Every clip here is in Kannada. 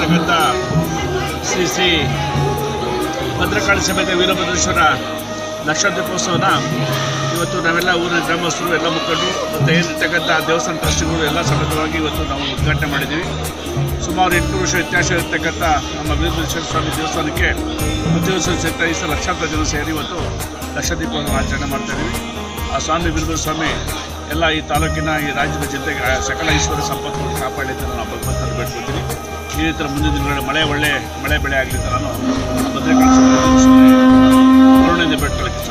ನಡ್ಕೊಂಬರ್ತಕ್ಕಂಥ ಶ್ರೀ ಶ್ರೀ ಭದ್ರಕಾಳಿ ಸಮೇತ ವೀರಭದ್ರೇಶ್ವರ ಲಕ್ಷದೀಪೋತ್ಸವನ ಇವತ್ತು ನಾವೆಲ್ಲ ಊರಿನ ಗ್ರಾಮಸ್ಥರು ಎಲ್ಲ ಮುಖಂಡರು ಮತ್ತು ಏನಿರ್ತಕ್ಕಂಥ ದೇವಸ್ಥಾನ ಟ್ರಸ್ಟ್ಗಳು ಎಲ್ಲ ಸಮೇತವಾಗಿ ಇವತ್ತು ನಾವು ಉದ್ಘಾಟನೆ ಮಾಡಿದ್ದೀವಿ. ಸುಮಾರು ಎಂಟು ವರ್ಷ ಇತಿಹಾಸ ಇರತಕ್ಕಂಥ ನಮ್ಮ ವೀರಭದ್ರೇಶ್ವರ ಸ್ವಾಮಿ ದೇವಸ್ಥಾನಕ್ಕೆ ಪ್ರತಿ ವರ್ಷ ಸೇರ್ತಾ ಈ ಲಕ್ಷಾಂತರ ಜನ ಸೇರಿ ಇವತ್ತು ಲಕ್ಷದೀಪವನ್ನು ಆಚರಣೆ ಮಾಡ್ತಾಯಿದ್ದೀವಿ ಆ ಸ್ವಾಮಿ ವೀರಭದ್ರ ಸ್ವಾಮಿ ಎಲ್ಲ ಈ ತಾಲೂಕಿನ ಈ ರಾಜ್ಯದ ಜನತೆಗೆ ಸಕಲ ಈಶ್ವರ ಸಂಪತ್ತು ಕಾಪಾಡಿದ್ದನ್ನು ನಾನು ಭಗವಂತನ ಬೇಡ್ಕೊತೀನಿ ಈ ಥರ ಮುಂದಿನ ದಿನಗಳಲ್ಲಿ ಮಳೆ ಒಳ್ಳೆ, ಮಳೆ ಬೆಳೆ ಆಗಲಿ ಅಂತ ನಾನು ಕರುಣೆಯಿಂದ ಬೆಟ್ಟಕ್ಕೆ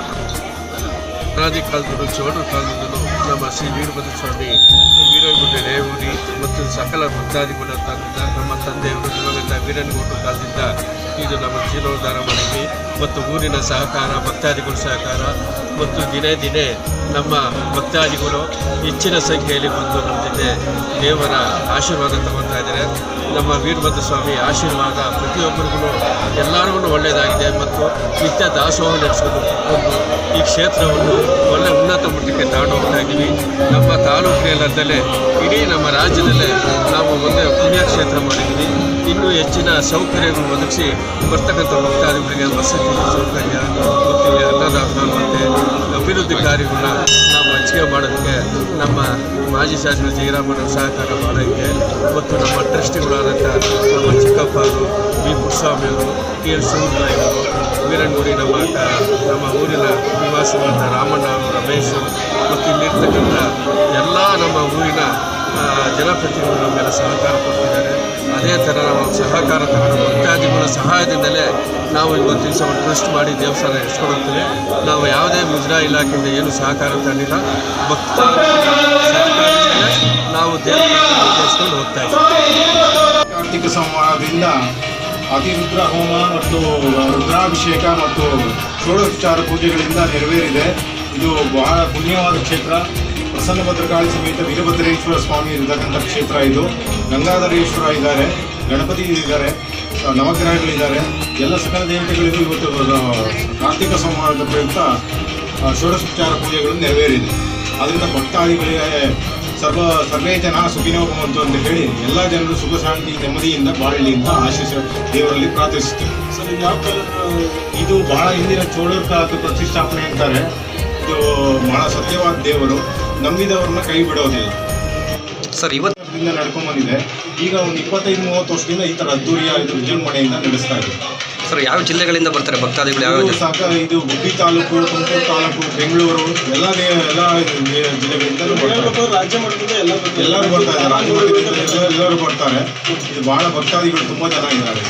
ಅನಾದಿ ಕಾಲದಲ್ಲೂ ನಮ್ಮ ಶ್ರೀ ವೀರಭದ್ರ ಸ್ವಾಮಿ ವೀರಗುಡ್ಡೆ ರೇವೂರಿ ಮತ್ತು ಸಕಲ ಭಕ್ತಾದಿಗಳ ತಂದಿದ್ದ ನಮ್ಮ ತಂದೆಯವರು ದಿವಂಗತ ವೀರನಗೌಡರ ಕಾಲದಿಂದ ಇದು ನಮ್ಮ ಜೀರ್ಣೋದ್ಧಾರ ಮಾಡಿದ್ವಿ ಮತ್ತು ಊರಿನ ಸಹಕಾರ, ಭಕ್ತಾದಿಗಳ ಸಹಕಾರ ಮತ್ತು ದಿನೇ ದಿನೇ ನಮ್ಮ ಭಕ್ತಾದಿಗಳು ಹೆಚ್ಚಿನ ಸಂಖ್ಯೆಯಲ್ಲಿ ಬಂದು ನಮ್ಮ ದೇವರ ಆಶೀರ್ವಾದ ತಗೊಳ್ತಾ ಇದ್ದಾರೆ. ನಮ್ಮ ವೀರಭದ್ರ ಸ್ವಾಮಿ ಆಶೀರ್ವಾದ ಪ್ರತಿಯೊಬ್ಬರಿಗೂ ಎಲ್ಲರಿಗೂ ಒಳ್ಳೆಯದಾಗಿದೆ ಮತ್ತು ನಿತ್ಯ ದಾಸೋಹ ನಡೆಸೋದು ಒಂದು ಈ ಕ್ಷೇತ್ರವನ್ನು ಒಳ್ಳೆ ಉನ್ನತ ಮಟ್ಟಕ್ಕೆ ತಗೊಂಡು ನಮ್ಮ ತಾಲೂಕಿನಲ್ಲದಲ್ಲೇ ಇಡೀ ನಮ್ಮ ರಾಜ್ಯದಲ್ಲೇ ನಾವು ಒಂದೇ ಪುಣ್ಯಕ್ಷೇತ್ರ ಮಾಡಿದ್ದೀವಿ. ಇನ್ನೂ ಹೆಚ್ಚಿನ ಸೌಕರ್ಯಗಳು ಒದಗಿಸಿ ಬರ್ತಕ್ಕಂಥ ಭಕ್ತಾದಿಗಳಿಗೆ ವಸತಿ ಸೌಕರ್ಯ ಮತ್ತು ಅನ್ನದಾನ ಮತ್ತು ಅಭಿವೃದ್ಧಿ ಕಾರ್ಯಗಳನ್ನ ನಾವು ಹಂಚಿಕೆ ಮಾಡೋದಕ್ಕೆ, ನಮ್ಮ ಮಾಜಿ ಶಾಸಕ ಜಯರಾಮನ ಸಹಕಾರ ಮಾಡೋಕ್ಕೆ, ಮತ್ತು ನಮ್ಮ ಟ್ರಸ್ಟಿಗಳಾದಂಥ ನಮ್ಮ ಚಿಕ್ಕಪ್ಪರು ಬಿ ಪುರುಸ್ವಾಮಿಯವರು ಟಿ. ಎಲ್. ಶಿವರಾಯವರು ವೀರಣ್ಣಗುಡಿ ನಮ್ಮ ನಮ್ಮ ಊರಿನ ನಿವಾಸಿಗಳಾದ ರಾಮಣ್ಣ ಅವರು ರಮೇಶ್ ಮತ್ತು ಇಲ್ಲಿರ್ತಕ್ಕಂಥ ಎಲ್ಲ ನಮ್ಮ ಊರಿನ ಜನಪ್ರತಿನಿಧಿಗಳು ನಮ್ಮೆಲ್ಲ ಸಹಕಾರ ಕೊಡ್ತಿದ್ದಾರೆ. ಅದೇ ಥರ ನಾವು ಸಹಕಾರ ತಗೊಂಡು ಭಕ್ತಾದಿಗಳ ಸಹಾಯದಿಂದಲೇ ನಾವು ಇವತ್ತು ದಿವಸ ಒಂದು ಟ್ರಸ್ಟ್ ಮಾಡಿ ದೇವಸ್ಥಾನ ಎಸ್ಕೊಂಡೋಗ್ತೀವಿ. ನಾವು ಯಾವುದೇ ಮುಜ್ರಾ ಇಲಾಖೆಯಿಂದ ಏನು ಸಹಕಾರ ತಂದಿಲ್ಲ ಭಕ್ತ ನಾವು ದೇವಸ್ಥಾನ ಹೋಗ್ತಾ ಇದ್ದೀವಿ. ಕಾರ್ತಿಕ ಸಂವಾದದಿಂದ ಅತಿರುದ್ರ ಹೋಮ ಮತ್ತು ರುದ್ರಾಭಿಷೇಕ ಮತ್ತು ಷೋಡೋಪಚಾರ ಪೂಜೆಗಳಿಂದ ನೆರವೇರಿದೆ. ಇದು ಬಹಳ ಪುಣ್ಯವಾದ ಕ್ಷೇತ್ರ. ಪ್ರಸನ್ನ ಭದ್ರಕಾಳಿ ಸಮೇತ ವೀರಭದ್ರೇಶ್ವರ ಸ್ವಾಮಿ ಇರತಕ್ಕಂಥ ಕ್ಷೇತ್ರ ಇದು. ಗಂಗಾಧರೇಶ್ವರ ಇದ್ದಾರೆ, ಗಣಪತಿ ಇದ್ದಾರೆ ನವಗ್ರಹಗಳಿದ್ದಾರೆ. ಎಲ್ಲ ಸಕಲ ದೇವತೆಗಳಿಗೂ ಇವತ್ತು ಕಾರ್ತಿಕ ಸಂವಾದದ ಪ್ರಯುಕ್ತ ಷೋಡಶೋಪಚಾರ ಪೂಜೆಗಳು ನೆರವೇರಿದೆ. ಅದರಿಂದ ಭಕ್ತಾದಿಗಳಿಗೆ ಸರ್ವ, ಸರ್ವೇ ಜನ ಸುಖಿನೋ ಭವಂತು ಅಂತ ಹೇಳಿ ಎಲ್ಲ ಜನರು ಸುಖ, ಶಾಂತಿ, ನೆಮ್ಮದಿಯಿಂದ ಬಾಳಲಿ ಅಂತ ದೇವರಲ್ಲಿ ಪ್ರಾರ್ಥಿಸುತ್ತೇವೆ. ಸರ್, ಯಾವ ಇದು ಬಹಳ ಹಿಂದಿನ ಚೋಳರ ಕಾಲದ ಪ್ರತಿಷ್ಠಾಪನೆ ಅಂತಾರೆ. ಇದು ಬಹಳ ಸತ್ಯವಾದ ದೇವರು ನಂಬಿದವ್ರನ್ನ ಕೈ ಬಿಡೋದಿಲ್ಲ. ಸರ್ ಇವತ್ತು ವರ್ಷದಿಂದ ನಡ್ಕೊಂಡ್ ಬಂದಿದೆ ಈಗ ಒಂದು ಇಪ್ಪತ್ತೈದು ಮೂವತ್ತು ವರ್ಷದಿಂದ ಈ ತರ ಅದ್ದೂರಿಯ ಇದು ವಿಜೃಂಭಣೆಯಿಂದ ನಡೆಸ್ತಾ ಇದೆ. ಸರ್ ಯಾವ ಜಿಲ್ಲೆಗಳಿಂದ ಬರ್ತಾರೆ ಭಕ್ತಾದಿಗಳು ಯಾವ ಸಾಕ ಇದು ಗುಬ್ಬಿ ತಾಲೂಕು ತುಮಕೂರು ತಾಲೂಕು ಬೆಂಗಳೂರು ಎಲ್ಲ ಎಲ್ಲ ಜಿಲ್ಲೆಗಳಿಂದ ಬರ್ತಾರೆ. ರಾಜ್ಯ ಮಟ್ಟದಿಂದ ಎಲ್ಲ ಎಲ್ಲರೂ ಬರ್ತಾರೆ ಇದ್ದಾರೆ ರಾಜ್ಯ ಮಟ್ಟದಿಂದ ಎಲ್ಲರೂ ಬರ್ತಾರೆ. ಇದು ಭಾಳ ಭಕ್ತಾದಿಗಳು ತುಂಬ ಜನ ಇದ್ದಾರೆ.